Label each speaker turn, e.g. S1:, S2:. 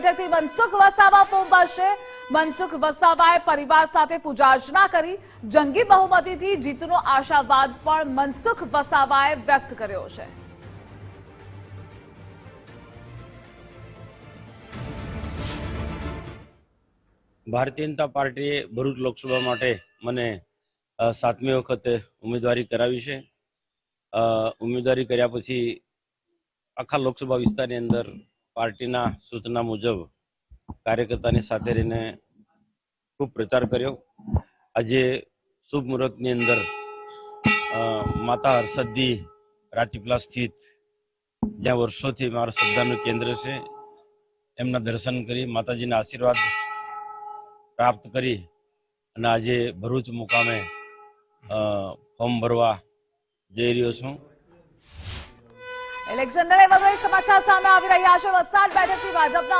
S1: બેઠકથી મનસુખ વસાવા ભરશે. મનસુખ વસાવાએ પરિવાર સાથે પૂજા અર્ચના કરી. જંગી બહુમતીથી જીતનો આશાવાદ પણ મનસુખ વસાવાએ વ્યક્ત કર્યો છે.
S2: ભારતીય જનતા પાર્ટીએ ભરૂચ લોકસભા માટે મને સાતમી વખતે ઉમેદવારી કરાવી છે. ઉમેદવારી કર્યા પછી આખા લોકસભા વિસ્તારની અંદર પાર્ટીના સૂચના મુજબ કાર્યકર્તાની સાથે રહીને ખૂબ પ્રચાર કર્યો. આજે શુભ મુહૂર્તની અંદર માતા હરસદ્દી રાજપીપલા સ્થિત, જ્યાં વર્ષોથી મારા શ્રદ્ધાનું કેન્દ્ર છે, એમના દર્શન કરી, માતાજીના આશીર્વાદ પ્રાપ્ત કરી અને આજે ભરૂચ મુકામે ફોર્મ ભરવા જઈ રહ્યો છું.
S1: ઇલેક્શનને લઈ વધુ એક સમાચાર સામે આવી રહ્યા છે. વલસાડ બેઠકથી ભાજપના